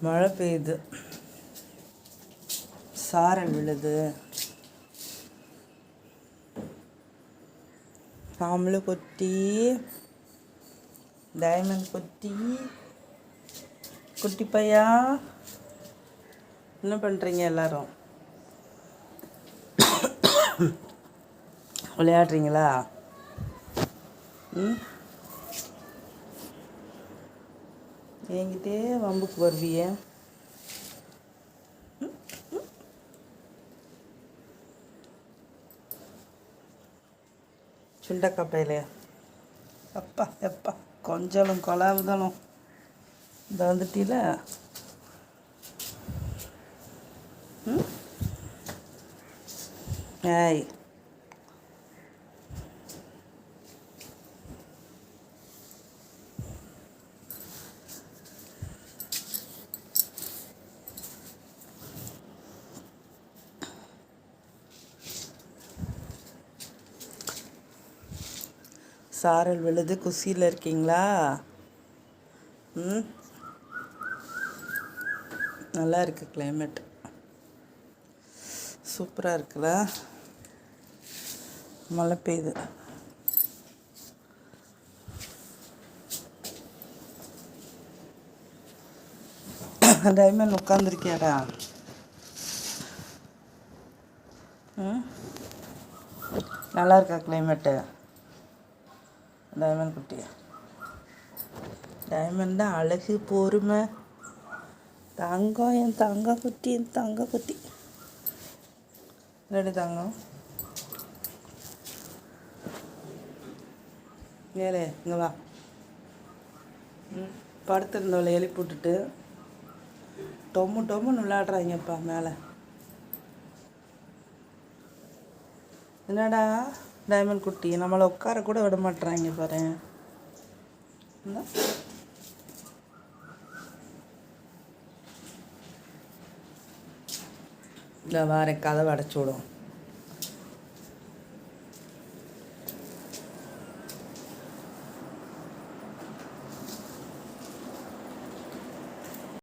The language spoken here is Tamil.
மழை பெய்யுது. சாரல் விழுது. பாம்பளை கொத்தி டைமண்ட் கொத்தி குட்டி பையா? என்ன பண்ணுறீங்க எல்லாரும்? விளையாடுறீங்களா? ம்? என்கிட்டே வம்புக்கு வருவிய. சுண்டக்காப்பையில அப்பா எப்பா கொஞ்சலும் கொலாவுதலும் இந்த வந்துட்டீல. ம்? ஏய் சாரல் விழுது குசியில் இருக்கீங்களா? ம்? நல்லா இருக்கு கிளைமேட் சூப்பராக இருக்குல்ல மழை பெய்யுது. டைமண்ட் உட்காந்துருக்கியாடா ம்? நல்லா இருக்கா கிளைமேட்டு டைமண்ட் குட்டியா? டைமண்ட் தான் அழகு பொறுமை. தங்கம் என் தங்க குட்டி என் தங்க குட்டி. ரெடி தங்கம்? ஏழே இங்கே வா. படுத்திருந்தவளை எழுப்பி விட்டுட்டு டொம்மு டொம்முன்னு விளையாடுறாங்கப்பா மேலே. என்னடா? டைமண்ட் குட்டி. நம்மளை உட்கார கூட விட மாட்டுறாங்க பாரு. இந்த. வார கதவை அடைச்சி விடும்